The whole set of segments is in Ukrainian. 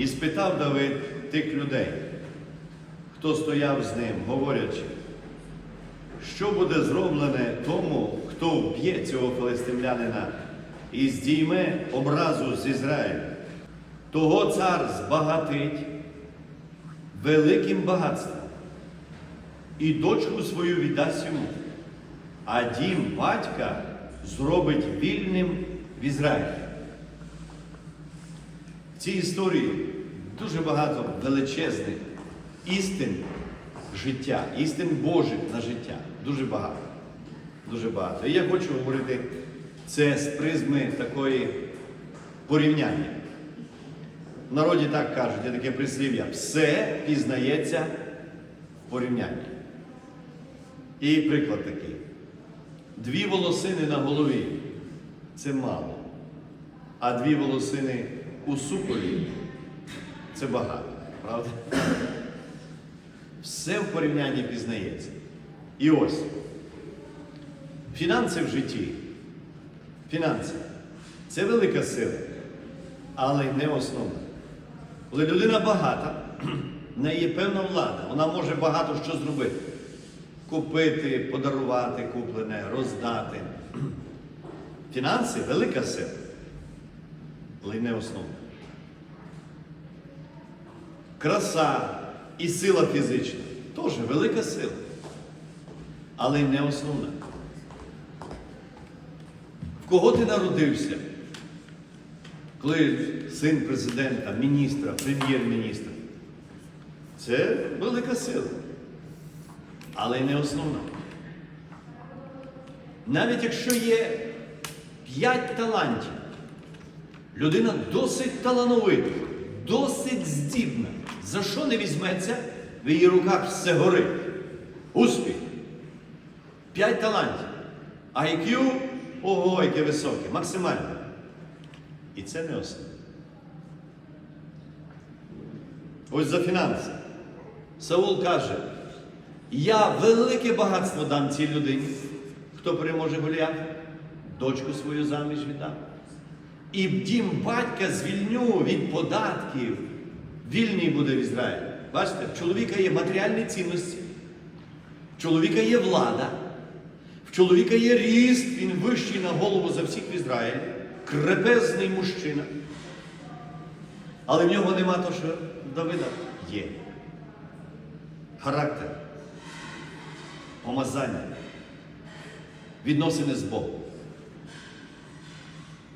І спитав Давид тих людей, хто стояв з ним, говорячи, що буде зроблене тому, хто вб'є цього филистимлянина і здійме образу з Ізраїля. Того цар збагатить великим багатством і дочку свою віддасть йому, а дім батька зробить вільним в Ізраїлі. Цій історії дуже багато величезних істин життя, істин Божих на життя. Дуже багато. Дуже багато. І я хочу говорити це з призми такої порівняння. В народі так кажуть, є таке прислів'я, все пізнається в порівнянні. І приклад такий. Дві волосини на голові це мало. А дві волосини у суполі це багато. Правда? Все в порівнянні пізнається. І ось. Фінанси в житті. Фінанси. Це велика сила, але не основна. Коли людина багата, в неї є певна влада, вона може багато що зробити. Купити, подарувати куплене, роздати. Фінанси велика сила, але й не основна. Краса і сила фізична теж велика сила, але не основна. В кого ти народився? Коли син президента, міністра, прем'єр-міністра, це велика сила, але не основна. Навіть якщо є п'ять талантів, людина досить талановита, досить здібна, за що не візьметься, в її руках все горить. Успіх. П'ять талантів. IQ, ого, яке високе, максимально. І це не основне. Ось за фінанси. Саул каже, я велике багатство дам цій людині, хто переможе Голіафа, дочку свою заміж віддам. І дім батька звільню від податків. Вільний буде в Ізраїлі. Бачите, в чоловіка є матеріальні цінності, в чоловіка є влада, в чоловіка є ріст, він вищий на голову за всіх в Ізраїлі, крепезний мужчина. Але в нього нема того, що Давида є. Характер, помазання, відносини з Богом.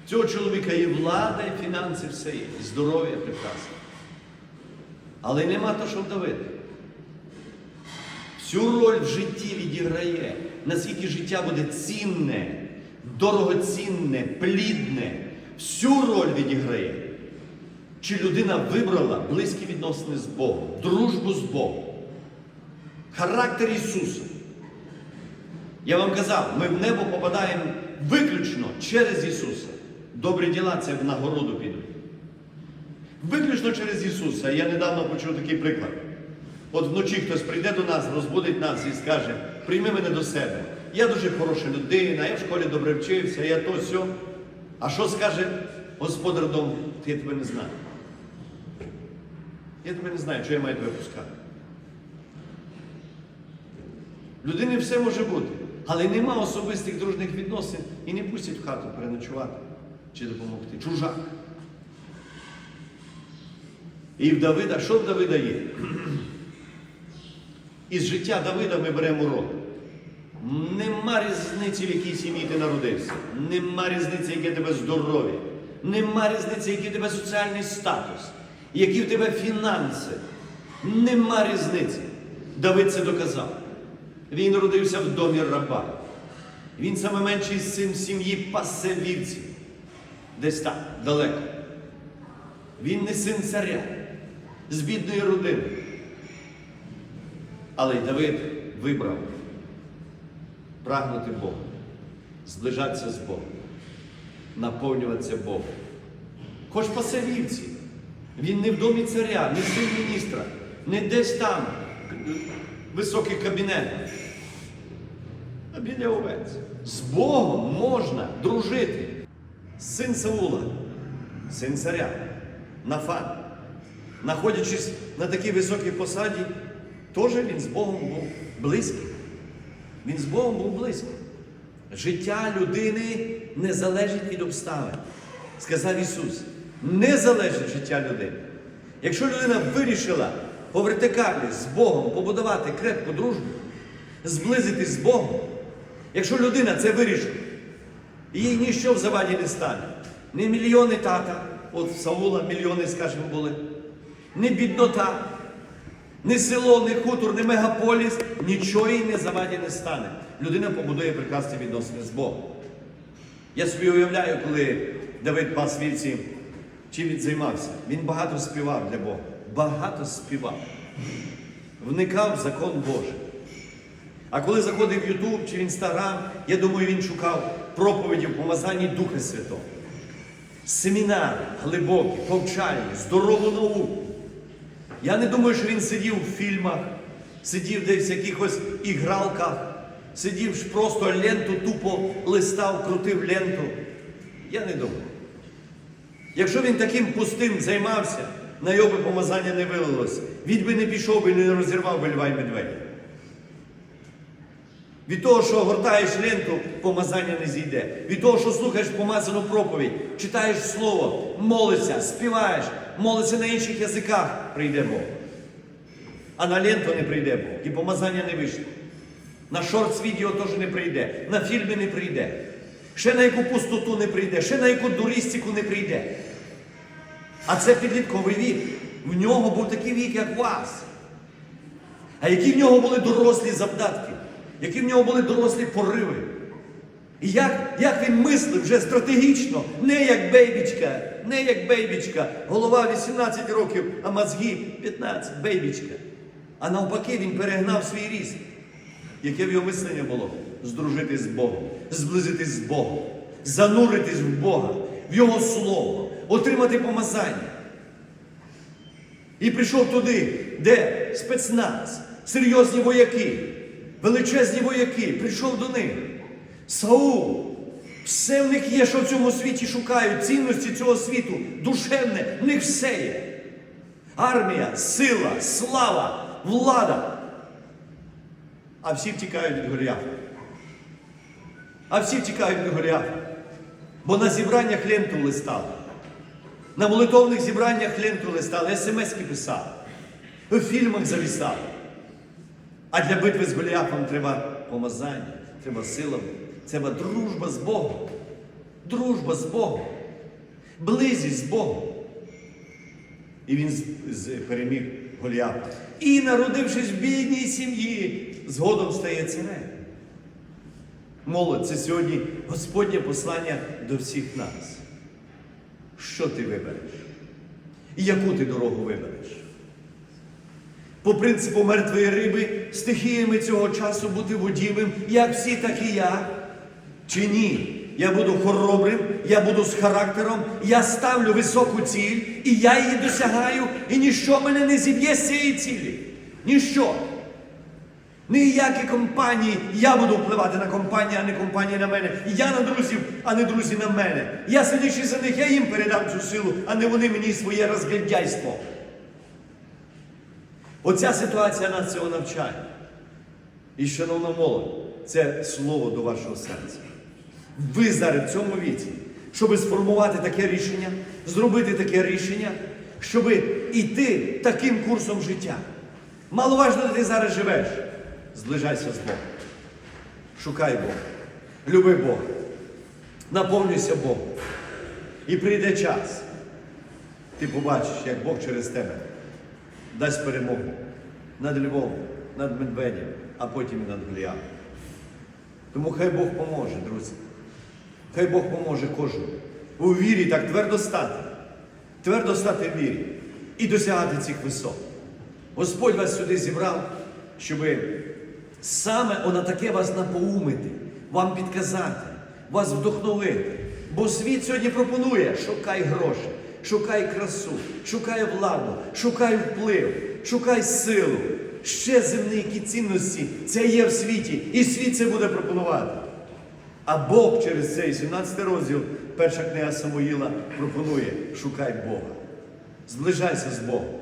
Цього чоловіка є влада і фінанси, все є, і здоров'я прекрасне. Але нема того, що в Давида. Всю роль в житті відіграє, наскільки життя буде цінне, дорогоцінне, плідне. Всю роль відіграє. Чи людина вибрала близькі відносини з Богом, дружбу з Богом, характер Ісуса. Я вам казав, ми в небо попадаємо виключно через Ісуса. Добрі діла це в нагороду підуть. Виключно через Ісуса. Я недавно почув такий приклад. От вночі хтось прийде до нас, розбудить нас і скаже, прийми мене до себе. Я дуже хороша людина, я в школі добре вчився, я то сьо. А що скаже господар дому? Я тебе не знаю. Я тебе не знаю, що я маю тебе пускати. В Людини все може бути, але нема особистих дружних відносин і не пустять в хату переночувати чи допомогти. Чужак. І в Давида, що в Давида є? Із життя Давида ми беремо урок. Нема різниці, в якій сім'ї ти народився. Нема різниці, яке тебе здоров'я. Нема різниці, який тебе соціальний статус, які в тебе фінанси. Нема різниці. Давид це доказав. Він народився в домі раба. Він саме менший син сім'ї пасе вівців. Десь там, далеко. Він не син царя з бідної родини. Але Давид вибрав прагнути Бога, зближатися з Богом, наповнюватися Богом. Хоч пасе вівці. Він не в домі царя, не син міністра, не десь там високий кабінет. А біля овець. З Богом можна дружити. Син Саула, син царя, Нафан. знаходячись на такій високій посаді, теж він з Богом був близький. Він з Богом був близький. Життя людини не залежить від обставин. Сказав Ісус. Не залежить життя людини. Якщо людина вирішила по вертикалі з Богом побудувати крепку дружбу, зблизитись з Богом, якщо людина це вирішила, їй ніщо в заваді не стане. Не мільйони тата, от Саула мільйони, скажімо, були, не біднота, не село, не хутор, не мегаполіс, нічого їй не заваді не стане. Людина побудує прекрасні відносини з Богом. Я собі уявляю, коли Давид пас вівці, чим він займався. Він багато співав для Бога. Багато співав. Вникав в закон Божий. А коли заходив в Ютуб чи в Інстаграм, я думаю, він шукав проповіді в помазанні Духа Святого. Семінари глибокі, повчальні, здорову науку. Я не думаю, що він сидів в фільмах, сидів десь в якихось ігралках, сидів просто ленту тупо листав, крутив ленту. Я не думаю. Якщо він таким пустим займався, на його помазання не вилилось, він би не пішов і не розірвав би льва й медведя. Від того, що гортаєш ленту, помазання не зійде. Від того, що слухаєш помазану проповідь, читаєш слово, молишся, співаєш, молишся на інших язиках, прийде Бог. А на ленту не прийде Бог. І помазання не вийшло. На шортс відео теж не прийде, на фільми не прийде. Ще на яку пустоту не прийде, ще на яку дуристику не прийде. А це підлітковий вік. В нього був такий вік, як вас. А які в нього були дорослі завдатки, які в нього були дорослі пориви. І як, як він мислив вже стратегічно, не як бейбічка, не як бейбічка, голова 18 років, а мозги 15, бейбічка. А навпаки, він перегнав свій ріст. Яке в його мислення було? Здружитись з Богом, зблизитись з Богом, зануритись в Бога, в Його Слово, отримати помазання. І прийшов туди, де спецназ, серйозні вояки, величезні вояки, прийшов до них. Саул, все в них є, що в цьому світі шукають, цінності цього світу, душевне, в них все є. Армія, сила, слава, влада. А всі втікають від Голіафа. А всі втікають від Голіафа. Бо на зібраннях ленту листали. На молитовних зібраннях ленту листали, смс-ки писали, в фільмах завісали. А для битви з Голіафом треба помазання, треба сила, треба дружба з Богом. Дружба з Богом. Близість з Богом. І він переміг Голіафа. І, народившись в бідній сім'ї, згодом стає царем. Молодь, це сьогодні Господнє послання до всіх нас. Що ти вибереш? І яку ти дорогу вибереш? По принципу мертвої риби, стихіями цього часу бути водімим, як всі, так і я. Чи ні? Я буду хоробрим, я буду з характером, я ставлю високу ціль, і я її досягаю, і ніщо мене не зіб'є з цієї цілі. Ніщо. Ніякі компанії, я буду впливати на компанію, а не компанія на мене. Я на друзів, а не друзі на мене. Я сидячи за них, я їм передам цю силу, а не вони мені своє розглядяйство. Оця ситуація нас цього навчає. І, шановна молодь, це слово до вашого серця. Ви зараз в цьому віці, щоб сформувати таке рішення, зробити таке рішення, щоб іти таким курсом життя. Маловажно, де ти зараз живеш. Зближайся з Богом. Шукай Бога. Люби Бога. Наповнюйся Богом. І прийде час. Ти побачиш, як Бог через тебе дасть перемогу над Львом, над Медведем, а потім і над Голіафом. Тому хай Бог поможе, друзі. Хай Бог поможе кожному. У вірі так твердо стати. Твердо стати в вірі і досягати цих висот. Господь вас сюди зібрав, щоб саме на таке вас напоумити, вам підказати, вас вдохновити. Бо світ сьогодні пропонує: шукай гроші, шукай красу, шукай владу, шукай вплив, шукай силу. Ще земні які цінності це є в світі, і світ це буде пропонувати. А Бог через цей 17 розділ, перша книга Самуїла, пропонує: шукай Бога. Зближайся з Богом.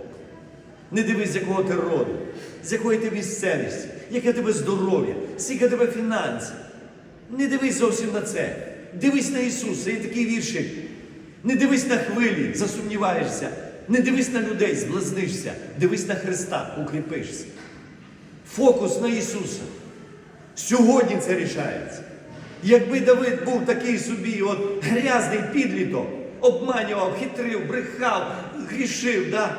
Не дивись, якого ти роду, з якої ти місцевості, яке тебе здоров'я, скільки тебе фінансів. Не дивись зовсім на це. Дивись на Ісуса, є такий віршик. Не дивись на хвилі, засумніваєшся. Не дивись на людей, зблазнишся. Дивись на Христа, укріпишся. Фокус на Ісуса. Сьогодні це рішається. Якби Давид був такий собі, от грязний підліток, обманював, хитрив, брехав, грішив, да?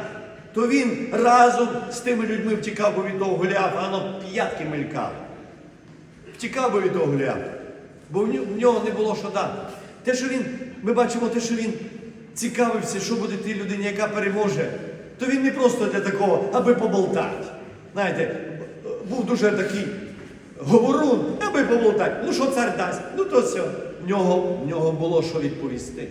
то він разом з тими людьми втікав би від того Голіафа, а п'ятки мелькали. Втікав би від того Голіафа, бо в нього не було що дати. Те, що він, ми бачимо те, що він цікавився, що буде тій людині, яка переможе, то він не просто для такого, аби поболтати. Знаєте, був дуже такий говорун, аби поболтати. Ну що цар дасть? Ну то все. В нього, в нього було що відповісти.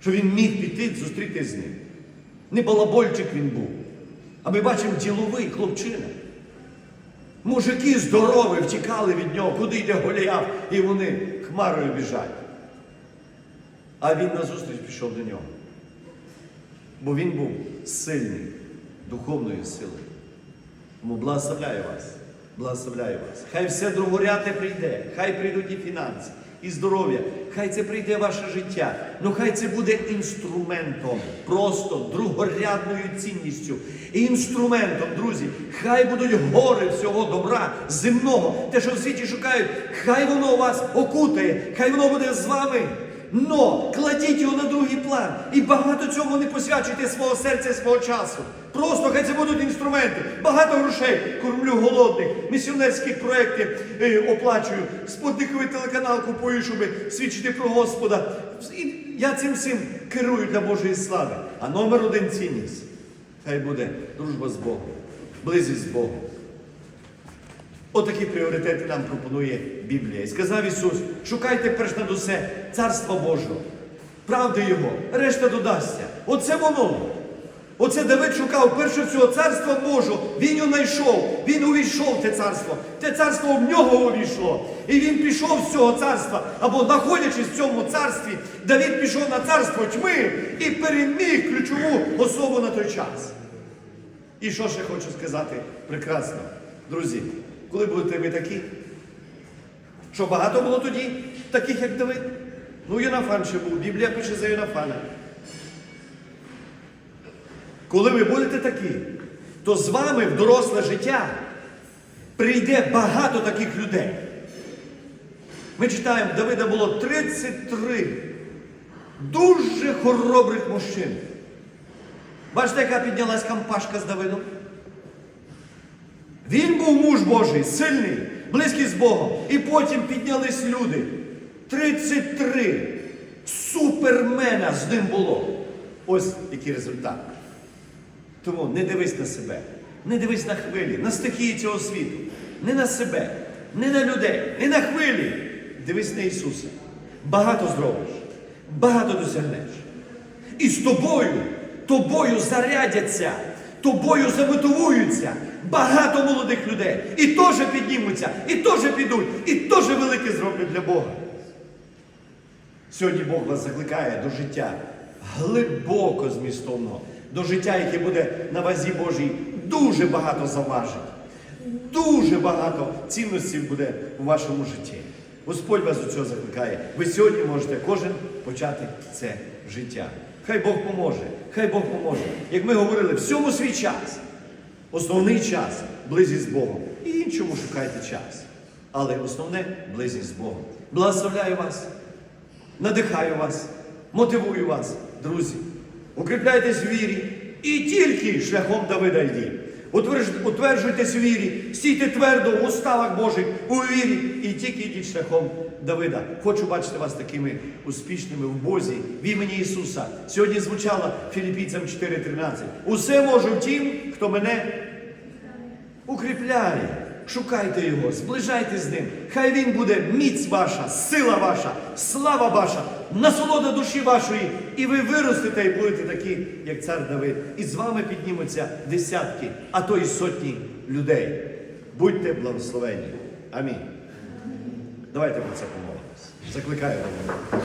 Що він міг піти зустрітись з ним. Не балабольчик він був. А ми бачимо діловий хлопчина. Мужики здорові втікали від нього, куди йде Голіаф, і вони хмарою біжать. А він назустріч пішов до нього. Бо він був сильний, духовною силою. Тому благословляю вас. Благословляю вас. Хай все другоряте прийде, хай прийдуть і фінанси, і здоров'я, хай це прийде ваше життя. Ну хай це буде інструментом, просто другорядною цінністю. Інструментом, друзі, хай будуть гори всього добра, земного, те, що в світі шукають, хай воно вас окутає, хай воно буде з вами. Но кладіть його на другий план і багато цьому не посвячуйте свого серця, і свого часу. Просто хай це будуть інструменти. Багато грошей кормлю голодних, місіонерські проекти е, оплачую, спутниковий телеканал купую, щоб свідчити про Господа. І я цим всім керую для Божої слави. А номер один цінність. Хай буде дружба з Богом, близість з Богом. Отакі пріоритети нам пропонує Біблія. І сказав Ісус: шукайте перш над усе Царства Божого, правди Його, решта додасться. Оце воно. Оце Давид шукав перше всього царства Божого. Він знайшов, він увійшов в те царство. Те царство в нього увійшло. І він пішов з цього царства, або знаходячись в цьому царстві, Давид пішов на царство тьми і переміг ключову особу на той час. І що ще хочу сказати прекрасно, друзі, коли будете ви такі? Що багато було тоді, таких як Давид? Ну, Йонафан ще був, Біблія пише за Йонафана. Коли ви будете такі, то з вами в доросле життя прийде багато таких людей. Ми читаємо, Давида було 33 дуже хоробрих мужчин. Бачите, яка піднялась кампашка з Давидом? Він був муж Божий, сильний, близький з Богом. І потім піднялись люди. 33 супермена з ним було. Ось який результат. Тому не дивись на себе, не дивись на хвилі, на стихії цього світу, не на себе, не на людей, не на хвилі. Дивись на Ісуса. Багато зробиш, багато досягнеш. І з тобою, тобою зарядяться, тобою замотивуються багато молодих людей. І теж піднімуться, і теж підуть, і теж велике зроблять для Бога. Сьогодні Бог вас закликає до життя глибоко змістовного, до життя, яке буде на вазі Божій дуже багато заважить. Дуже багато цінностей буде у вашому житті. Господь вас до цього закликає. Ви сьогодні можете кожен почати це життя. Хай Бог поможе, хай Бог поможе. Як ми говорили, всьому свій час. Основний час близькість з Богом. І іншому шукайте час. Але основне близькість з Богом. Благословляю вас, надихаю вас, мотивую вас, друзі. Укріпляйтесь в вірі і тільки шляхом Давида йдіть. Утверджуйтесь у вірі, стійте твердо в уставах Божих у вірі і тільки йдіть шляхом Давида. Хочу бачити вас такими успішними в Бозі в імені Ісуса. Сьогодні звучало Філіппійцям 4.13. Усе можу тим, хто мене укріпляє. Шукайте його, зближайте з ним. Хай він буде міць ваша, сила ваша, слава ваша, насолода душі вашої. І ви виростете і будете такі, як цар Давид. І з вами піднімуться десятки, а то й сотні людей. Будьте благословені. Амінь. Давайте про це помолимось. Закликаю вас.